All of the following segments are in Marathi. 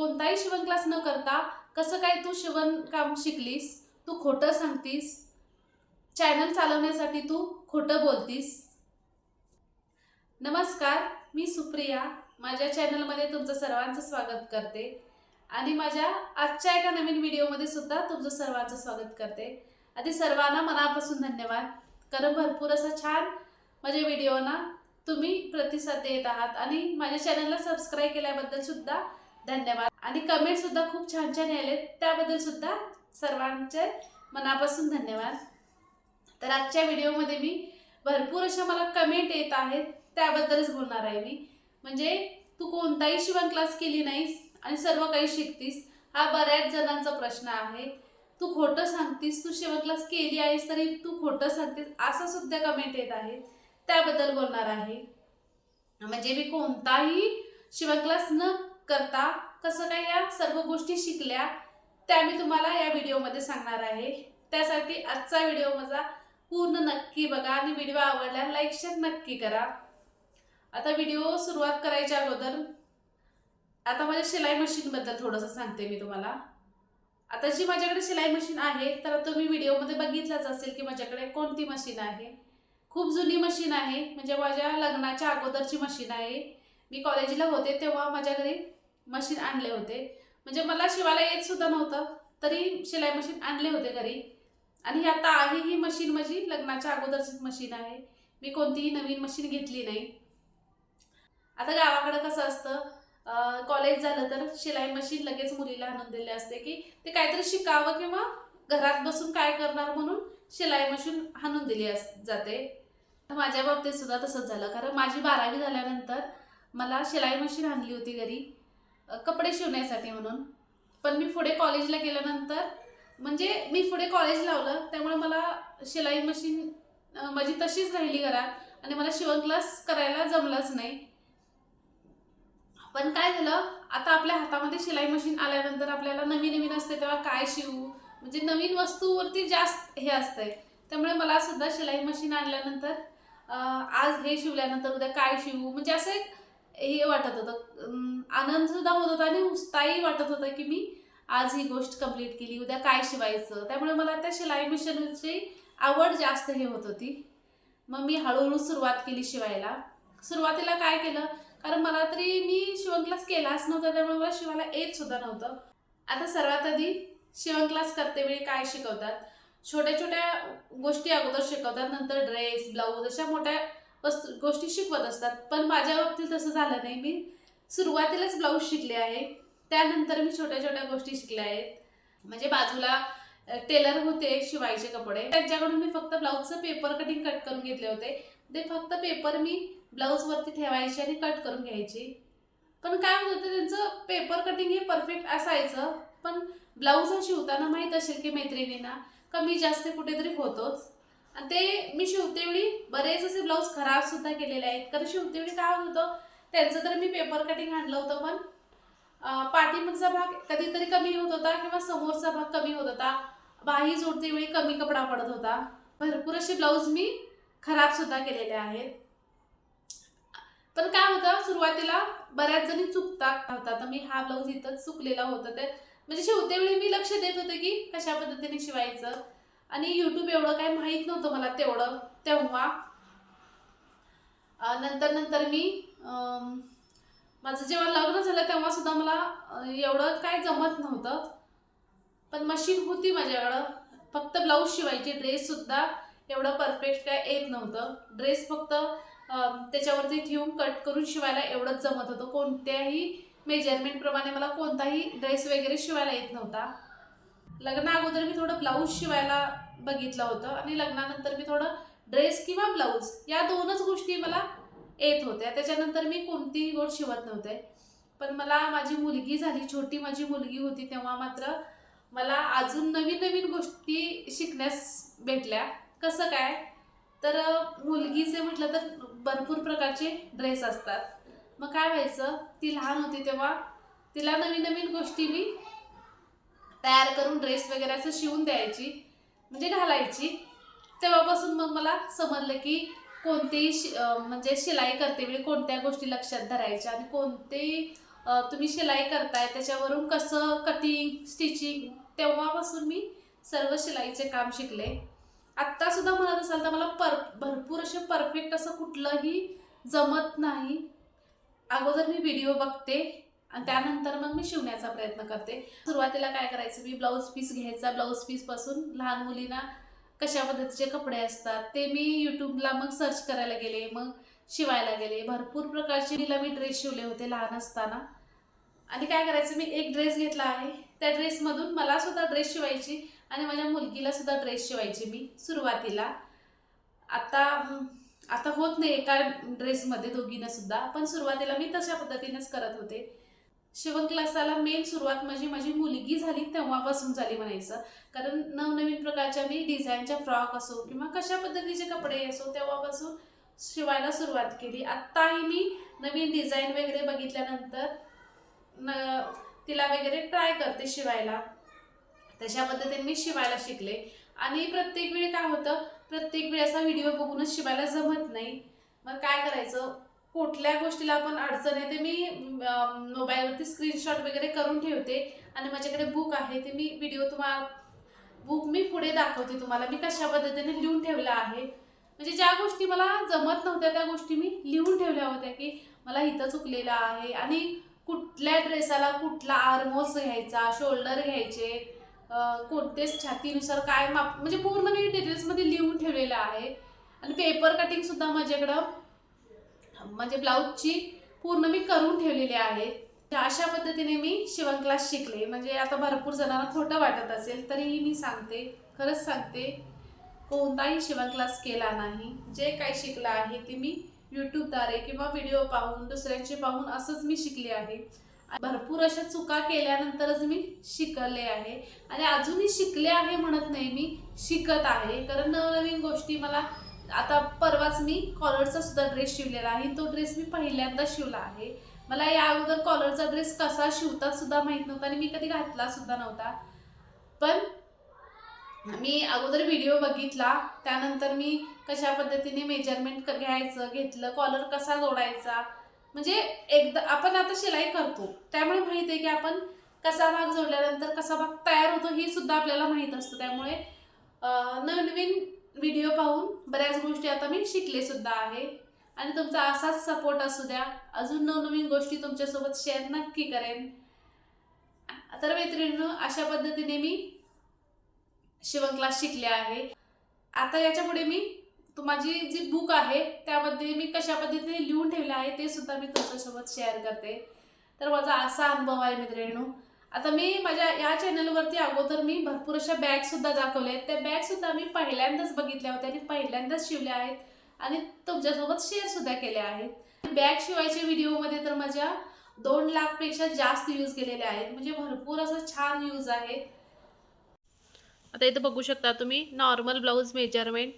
कोणताही शिवण क्लास न करता कसं काय तू शिवण काम शिकलीस? तू खोटं सांगतीस? चॅनल चालवण्यासाठी तू खोटं बोलतीस? नमस्कार मी सुप्रिया. माझ्या चॅनलमध्ये तुमचं सर्वांचं स्वागत करते. आणि माझ्या आजच्या एका नवीन व्हिडिओमध्ये सुद्धा तुमचं सर्वांचं स्वागत करते. आधी सर्वांना मनापासून धन्यवाद. कारण भरपूर असं छान माझ्या व्हिडिओना तुम्ही प्रतिसाद देत आहात. आणि माझ्या चॅनलला सबस्क्राईब केल्याबद्दल सुद्धा धन्यवाद. आणि कमेंट सुद्धा खूप छान छान आले त्याबद्दल सुद्धा सर्वांचे मनापासून धन्यवाद. तर आजच्या व्हिडिओमध्ये मी भरपूर अशा मला कमेंट येत आहेत. त्याबद्दलच बोलणार आहे मी. म्हणजे तू कोणताही शिवण क्लास केली नाहीस आणि सर्व काही शिकतीस हा बऱ्याच जणांचा प्रश्न आहे. तू खोटं सांगतीस तू शिवण क्लास केली आहेस तरी तू खोटं सांगतेस असं सुद्धा कमेंट येत आहे. त्याबद्दल बोलणार आहे. म्हणजे मी कोणताही शिवण क्लास न करता कसं काय या सर्व गोष्टी शिकल्या त्या मी तुम्हाला या व्हिडिओमध्ये सांगणार आहे. त्यासाठी आजचा व्हिडिओ माझा पूर्ण नक्की बघा आणि व्हिडिओ आवडला लाईक शेअर नक्की करा. आता व्हिडिओ सुरुवात करायच्या अगोदर आता माझ्या शिलाई मशीनबद्दल थोडंसं सांगते मी तुम्हाला. आता जी माझ्याकडे शिलाई मशीन आहे तर तुम्ही व्हिडिओमध्ये बघितलंच असेल की माझ्याकडे कोणती मशीन आहे. खूप जुनी मशीन आहे म्हणजे माझ्या लग्नाच्या अगोदरची मशीन आहे. मी कॉलेजला होते तेव्हा माझ्या घरी मशीन आणले होते. म्हणजे मला शिवायला येत सुद्धा नव्हतं. तरी शिलाई मशीन आणले होते घरी. आणि ही आता आहे ही मशीन माझी. लग्नाच्या अगोदरचीच मशीन आहे. मी कोणतीही नवीन मशीन घेतली नाही. आता गावाकडं कसं असतं कॉलेज झालं तर शिलाई मशीन लगेच मुलीला आणून दिले असते की ते काहीतरी शिकावं किंवा घरात बसून काय करणार म्हणून शिलाई मशीन आणून दिली अस जाते. तर माझ्या बाबतीत सुद्धा तसंच झालं. कारण माझी बारावी झाल्यानंतर मला शिलाई मशीन आणली होती घरी. कपडे शिवण्यासाठी म्हणून. पण मी पुढे कॉलेजला गेल्यानंतर म्हणजे मी पुढे कॉलेज लावलं त्यामुळे मला शिलाई मशीन माझी तशीच राहिली घरात आणि मला शिवण क्लास करायला जमलाच नाही. पण काय झालं आता आपल्या हातामध्ये शिलाई मशीन आल्यानंतर आपल्याला नवीन नवीन असते तेव्हा काय शिवू? म्हणजे नवीन वस्तूवरती जास्त हे असतंय. त्यामुळे मला सुद्धा शिलाई मशीन आणल्यानंतर आज हे शिवल्यानंतर उद्या काय शिवू? म्हणजे असं एक हे वाटत होतं. आनंद सुद्धा होत होता आणि उत्साही वाटत होता की मी आज ही गोष्ट कंप्लीट केली. उद्या काय शिवायचं? त्यामुळे मला त्या शिलाई मशीनची आवड जास्त हे होत होती. मग मी हळूहळू सुरुवात केली शिवायला. सुरुवातीला काय केलं? कारण मला तरी मी शिवण क्लास केलाच नव्हता त्यामुळे मला शिवायला येत सुद्धा नव्हतं. आता सर्वात आधी शिवण क्लास करते वेळी काय शिकवतात? छोट्या छोट्या गोष्टी अगोदर शिकवतात. नंतर ड्रेस ब्लाऊज अशा मोठ्या वस्तू गोष्टी शिकवत असतात. पण माझ्या बाबतीत तसं झालं नाही. मी सुरुवातीलाच ब्लाऊज शिकले आहे. त्यानंतर मी छोट्या छोट्या गोष्टी शिकल्या आहेत. म्हणजे बाजूला टेलर होते शिवायचे कपडे. त्यांच्याकडून मी फक्त ब्लाऊजचं पेपर कटिंग कट करून घेतले होते. ते फक्त पेपर मी ब्लाऊजवरती ठेवायची आणि कट करून घ्यायची. पण काय होत होतं त्यांचं पेपर कटिंग हे परफेक्ट असायचं. पण ब्लाऊज हा शिवताना माहीत असेल की मैत्रिणींना कमी जास्त कुठेतरी होतोच. आणि ते मी शिवतेवेळी बरेच असे ब्लाऊज खराब सुद्धा केलेले आहेत. कारण शिवतेवेळी काय होत होतं? त्यांचं तर मी पेपर कटिंग आणलं होतं पण पाठीमागचा भाग कधीतरी कमी होत होता किंवा समोरचा भाग कमी होत होता. बाही जोडते वेळी कमी कपडा पडत होता. भरपूर असे ब्लाऊज मी खराब सुद्धा केलेले आहेत. पण काय होतं? सुरुवातीला बऱ्याच जणी चुकतात होता. तर मी हा ब्लाऊज इथंच चुकलेला होता. ते म्हणजे शिवते वेळी मी लक्ष देत होते की कशा पद्धतीने शिवायचं? आणि यूट्यूब एवढं काय माहीत नव्हतं मला तेवढं. तेव्हा नंतर नंतर मी माझं जेव्हा लग्न झालं तेव्हा सुद्धा मला एवढं काय जमत नव्हतं. पण मशीन होती माझ्याकडं. फक्त ब्लाऊज शिवायची ड्रेस सुद्धा एवढं परफेक्ट काय येत नव्हतं. ड्रेस फक्त त्याच्यावरती ठेवून कट करून शिवायला एवढंच जमत होतं. कोणत्याही मेजरमेंटप्रमाणे मला कोणताही ड्रेस वगैरे शिवायला येत नव्हता. लग्ना अगोदर मी थोडं ब्लाऊज शिवायला बघितलं होतं आणि लग्नानंतर मी थोडं ड्रेस किंवा ब्लाऊज या दोनच गोष्टी मला येत होत्या. त्याच्यानंतर मी कोणतीही गोष्ट शिवत नव्हते. पण मला माझी मुलगी झाली छोटी माझी मुलगी होती तेव्हा मात्र मला अजून नवीन नवीन गोष्टी शिकण्यास भेटल्या. कसं काय? तर मुलगीचे म्हटलं तर भरपूर प्रकारचे ड्रेस असतात. मग काय व्हायचं? ती लहान होती तेव्हा तिला नवीन नवीन गोष्टी मी तयार करून ड्रेस वगैरे असं शिवून द्यायची म्हणजे घालायची. तेव्हापासून मग मला समजलं की कोणतेही शि म्हणजे शिलाई करते वेळी कोणत्या गोष्टी लक्षात धरायच्या आणि कोणते तुम्ही शिलाई करताय त्याच्यावरून कसं कटिंग स्टिचिंग तेव्हापासून मी सर्व शिलाईचे काम शिकले. आत्तासुद्धा म्हणत असाल तर मला पर भरपूर असे परफेक्ट असं कुठलंही जमत नाही. अगोदर मी व्हिडिओ बघते आणि त्यानंतर मग मी शिवण्याचा प्रयत्न करते. सुरुवातीला काय करायचं मी ब्लाऊज पीस घ्यायचा. ब्लाऊज पीसपासून लहान मुलींना कशा पद्धतीचे कपडे असतात ते मी यूट्यूबला मग सर्च करायला गेले मग शिवायला गेले. भरपूर प्रकारचे तिला मी ड्रेस शिवले होते लहान असताना. आणि काय करायचं मी एक ड्रेस घेतला आहे. त्या ड्रेसमधून मला सुद्धा ड्रेस शिवायची आणि माझ्या मुलगीला सुद्धा ड्रेस शिवायची मी सुरुवातीला. आता आता होत नाही एका ड्रेसमध्ये दोघींना सुद्धा पण सुरुवातीला मी तशा पद्धतीनेच करत होते. शिवण क्लासाला मेन सुरुवात माझी माझी मुलगी झाली तेव्हापासून झाली म्हणायचं. कारण नवनवीन प्रकारच्या मी डिझाईनच्या फ्रॉक असो किंवा कशा पद्धतीचे कपडे असो तेव्हापासून शिवायला सुरुवात केली. आत्ताही मी नवीन डिझाईन वगैरे बघितल्यानंतर न तिला वगैरे ट्राय करते शिवायला. तशा पद्धतीने मी शिवायला शिकले. आणि प्रत्येक वेळी काय होतं प्रत्येक वेळी असा व्हिडिओ बघूनच शिवायला जमत नाही. मग काय करायचं? कुठल्या गोष्टीला आपण अडचण आहे ते मी मोबाईलवरती स्क्रीनशॉट वगैरे करून ठेवते. आणि माझ्याकडे बुक आहे ते मी व्हिडिओ तुम्हाला बुक मी पुढे दाखवते तुम्हाला. मी कशा पद्धतीने लिहून ठेवला आहे. म्हणजे ज्या गोष्टी मला जमत नव्हत्या त्या गोष्टी मी लिहून ठेवल्या होत्या की मला इथं चुकलेलं आहे. आणि कुठल्या ड्रेसाला कुठला आर्मोल्स घ्यायचा शोल्डर घ्यायचे कोणतेच छातीनुसार काय माप म्हणजे पूर्ण मी डिटेल्समध्ये लिहून ठेवलेलं आहे. आणि पेपर कटिंगसुद्धा माझ्याकडं म्हणजे ब्लाऊजची पूर्ण मी करून ठेवलेली आहे. अशा पद्धतीने मी शिवण क्लास शिकले. म्हणजे आता भरपूर जणांना खोटं वाटत असेल तरीही मी सांगते खरंच सांगते कोणताही शिवण क्लास केला नाही. जे काही शिकलं आहे ते मी यूट्यूबद्वारे किंवा व्हिडिओ पाहून दुसऱ्यांचे पाहून असंच मी शिकले आहे. भरपूर अशा चुका केल्यानंतरच मी शिकले आहे. आणि अजूनही शिकले आहे म्हणत नाही मी शिकत आहे. कारण नवनवीन गोष्टी मला आता परवाच मी कॉलरचा सुद्धा ड्रेस शिवलेला आहे. तो ड्रेस मी पहिल्यांदा शिवला आहे. मला या अगोदर कॉलरचा ड्रेस कसा शिवतात सुद्धा माहीत नव्हता आणि मी कधी घातला सुद्धा नव्हता. पण मी अगोदर व्हिडिओ बघितला. त्यानंतर मी कशा पद्धतीने मेजरमेंट घ्यायचं घेतलं कॉलर कसा जोडायचा. म्हणजे एकदा आपण आता शिलाई करतो. त्यामुळे माहीत आहे की आपण कसा भाग जोडल्यानंतर कसा भाग तयार होतो हे सुद्धा आपल्याला माहीत असतं. त्यामुळे नवनवीन व्हिडिओ पाहून बऱ्याच गोष्टी आता मी शिकले सुद्धा आहे. आणि तुमचा असाच सपोर्ट असू द्या. अजून नवनवीन गोष्टी तुमच्यासोबत शेअर नक्की करेन. तर मैत्रिणींनो अशा पद्धतीने मी शिवण क्लास शिकले आहे. आता याच्यापुढे मी माझी जी बुक आहे त्यामध्ये मी कशा पद्धतीने लिहून ठेवलं आहे ते सुद्धा मी तुमच्यासोबत शेअर करते. तर माझा असा अनुभव आहे मित्रिणू आता मी माझ्या या चॅनलवरती अगोदर मी भरपूर अशा बॅग सुद्धा दाखवल्या आहेत. त्या बॅग सुद्धा मी पहिल्यांदाच बघितल्या होत्या आणि पहिल्यांदाच शिवल्या आहेत आणि तुमच्यासोबत शेअर सुद्धा केल्या आहेत. बॅग शिवायच्या व्हिडिओमध्ये तर माझ्या दोन लाखपेक्षा जास्त यूज केलेले आहेत. म्हणजे भरपूर असं छान यूज आहे. आता इथं बघू शकता तुम्ही नॉर्मल ब्लाऊज मेजरमेंट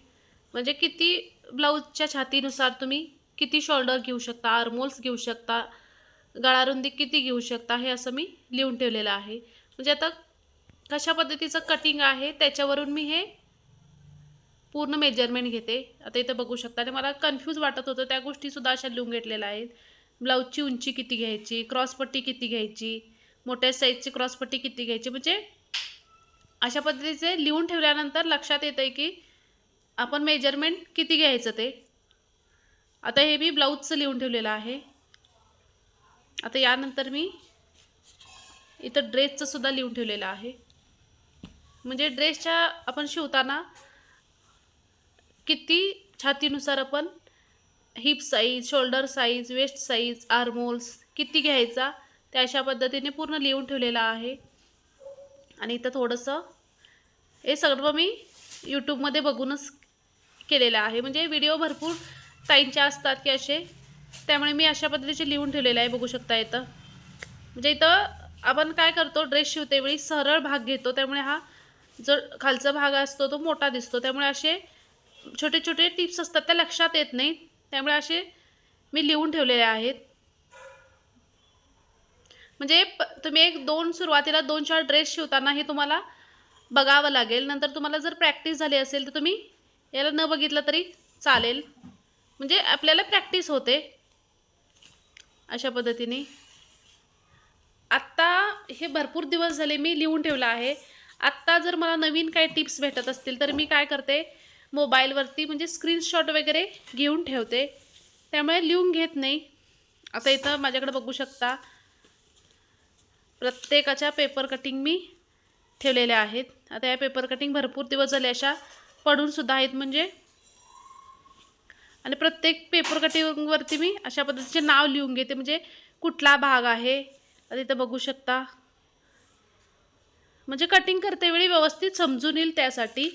म्हणजे किती ब्लाऊजच्या छातीनुसार तुम्ही किती शोल्डर घेऊ शकता आर्मोल्स घेऊ शकता गळारुंदी किती घेऊ शकता हे असं मी लिहून ठेवलेलं आहे. म्हणजे आता कशा पद्धतीचं कटिंग आहे त्याच्यावरून मी हे पूर्ण मेजरमेंट घेते. आता इथं बघू शकता आणि मला कन्फ्यूज वाटत होतं त्या गोष्टीसुद्धा अशा लिहून घेतलेल्या आहेत. ब्लाऊजची उंची किती घ्यायची क्रॉसपट्टी किती घ्यायची मोठ्या साईजची क्रॉसपट्टी किती घ्यायची म्हणजे अशा पद्धतीचे लिहून ठेवल्यानंतर लक्षात येतं आहे की आपण मेजरमेंट किती घ्यायचं ते. आता हे मी ब्लाऊजचं लिहून ठेवलेलं आहे. आता यानंतर मी इथं ड्रेसचं सुद्धा लिहून ठेवलेलं आहे. म्हणजे ड्रेसच्या आपण शिवताना किती छातीनुसार आपण hip size shoulder size waist size armholes किती घ्यायचा त्या अशा पद्धतीने पूर्ण लिहून ठेवलेलं आहे. आणि इथं थोडंसं हे सर्व मी यूट्यूबमध्ये बघूनच केलेलं आहे. म्हणजे व्हिडिओ भरपूर टाईमचे असतात की असे त्यामुळे मी अशा पद्धतीचे लिहून ठेवलेलं आहे बघू शकता इथं. म्हणजे इथं आपण काय करतो ड्रेस शिवते वेळी सरळ भाग घेतो त्यामुळे हा जो खालचा भाग असतो तो मोठा दिसतो. त्यामुळे असे छोटे छोटे टिप्स असतात त्या लक्षात येत नाही त्यामुळे असे मी लिहून ठेवलेले आहेत. म्हणजे प तुम्ही एक दोन सुरुवातीला दोन चार ड्रेस शिवताना हे तुम्हाला बघावं लागेल. नंतर तुम्हाला जर प्रॅक्टिस झाली असेल तर तुम्ही याला न बघितलं तरी चालेल. म्हणजे आपल्याला प्रॅक्टिस होते. अशा पद्धतीने. आत्ता हे भरपूर दिवस झाले मी लिहून ठेवलं आहे. आत्ता जर मला नवीन काही टिप्स भेटत असतील तर मी काय करते मोबाईलवरती म्हणजे स्क्रीनशॉट वगैरे घेऊन ठेवते. त्यामुळे लिहून घेत नाही. आता इथं माझ्याकडे बघू शकता प्रत्येकाच्या पेपर कटिंग मी ठेवलेल्या आहेत. आता या पेपर कटिंग भरपूर दिवस झाले अशा पडूनसुद्धा आहेत. म्हणजे आणि प्रत्येक पेपर कटिंगवरती मी अशा पद्धतीचे नाव लिहून घेते. म्हणजे कुठला भाग आहे? आता इथं बघू शकता. म्हणजे कटिंग करतेवेळी व्यवस्थित समजून येईल त्यासाठी.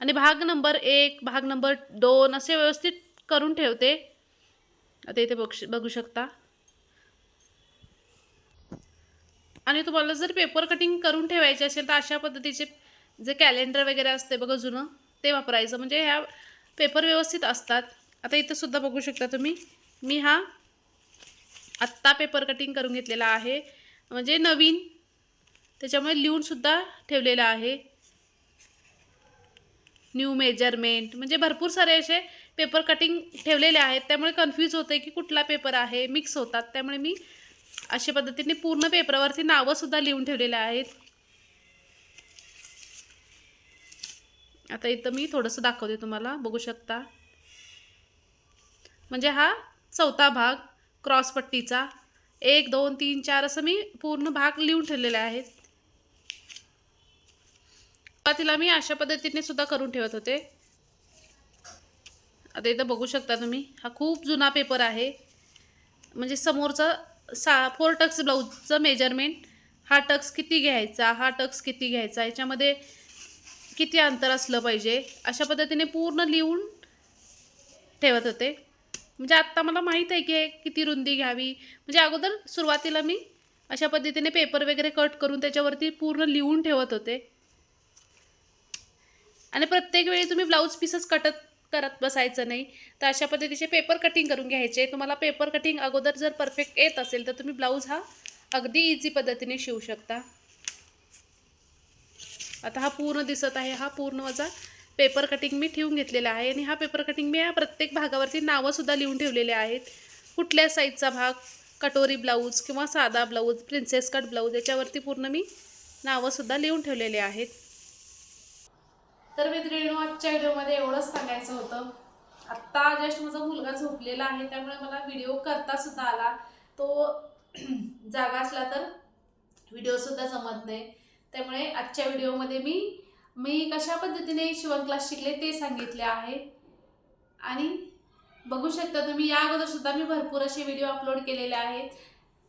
आणि भाग नंबर एक भाग नंबर दोन असे व्यवस्थित करून ठेवते. आता इथे बघ बघू शकता. आणि तुम्हाला जर पेपर कटिंग करून ठेवायचे असेल तर अशा पद्धतीचे जे कॅलेंडर वगैरे असते बघा जुनं ते वापरायचं. म्हणजे ह्या पेपर व्यवस्थित असतात. आता इथं सुद्धा बघू शकता तुम्ही. मी हा आत्ता पेपर कटिंग करून घेतलेला आहे. म्हणजे नवीन. त्याच्यामुळे लिहूनसुद्धा ठेवलेलं आहे. न्यू मेजरमेंट म्हणजे भरपूर सारे असे पेपर कटिंग ठेवलेले आहेत. त्यामुळे कन्फ्यूज होते की कुठला पेपर आहे मिक्स होतात. त्यामुळे मी अशा पद्धतीने पूर्ण पेपरावरती नावंसुद्धा लिहून ठेवलेले आहेत. आता इथं मी थोडंसं दाखवते तुम्हाला. बघू शकता. म्हणजे हा चौथा भाग क्रॉसपट्टीचा एक दोन तीन चार असं मी पूर्ण भाग लिहून ठेवलेले आहेत. तिला मी अशा पद्धतीने सुद्धा करून ठेवत होते. आता इथं बघू शकता तुम्ही हा खूप जुना पेपर आहे. म्हणजे समोरचा सा फोर टक्स ब्लाऊजचं मेजरमेंट हा टक्स किती घ्यायचा हा टक्स किती घ्यायचा याच्यामध्ये किती अंतर असलं पाहिजे अशा पद्धतीने पूर्ण लिहून ठेवत होते. म्हणजे आत्ता मला माहीत आहे की किती रुंदी घ्यावी. म्हणजे अगोदर सुरुवातीला मी अशा पद्धतीने पेपर वगैरे कट करून त्याच्यावरती पूर्ण लिहून ठेवत होते. आणि प्रत्येक वेळी तुम्ही ब्लाऊज पीसच कटत करत बसायचं नाही. तर अशा पद्धतीचे पेपर कटिंग करून घ्यायचे. तुम्हाला पेपर कटिंग अगोदर जर परफेक्ट येत असेल तर तुम्ही ब्लाऊज हा अगदी इझी पद्धतीने शिवू शकता. आता हा पूर्ण दिसत आहे. हा पूर्ण माझा पेपर कटिंग मी ठेवून घेतलेला आहे आणि हा पेपर कटिंग मी या प्रत्येक भागावरती नावंसुद्धा लिहून ठेवलेले आहेत. कुठल्या साईजचा भाग? कटोरी ब्लाऊज किंवा साधा ब्लाऊज प्रिन्सेस कट ब्लाऊज याच्यावरती पूर्ण मी नावंसुद्धा लिहून ठेवलेले आहेत. तर मित्रिणू आजच्या व्हिडिओमध्ये एवढंच सांगायचं होतं. आत्ता जस्ट माझा मुलगा झोपलेला आहे त्यामुळे मला व्हिडिओ करतासुद्धा आला. तो जागा असला तर व्हिडिओसुद्धा जमत नाही. त्यामुळे आजच्या व्हिडिओमध्ये मी मी कशा पद्धतीने शिवण क्लास शिकले ते सांगितले आहे. आणि बघू शकता तुम्ही या अगोदर सुद्धा मी भरपूर असे व्हिडिओ अपलोड केलेले आहेत.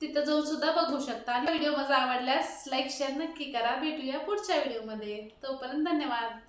तिथं जाऊन सुद्धा बघू शकता. आणि व्हिडिओ माझा आवडल्यास लाईक शेअर नक्की करा. भेटूया पुढच्या व्हिडिओमध्ये तोपर्यंत धन्यवाद.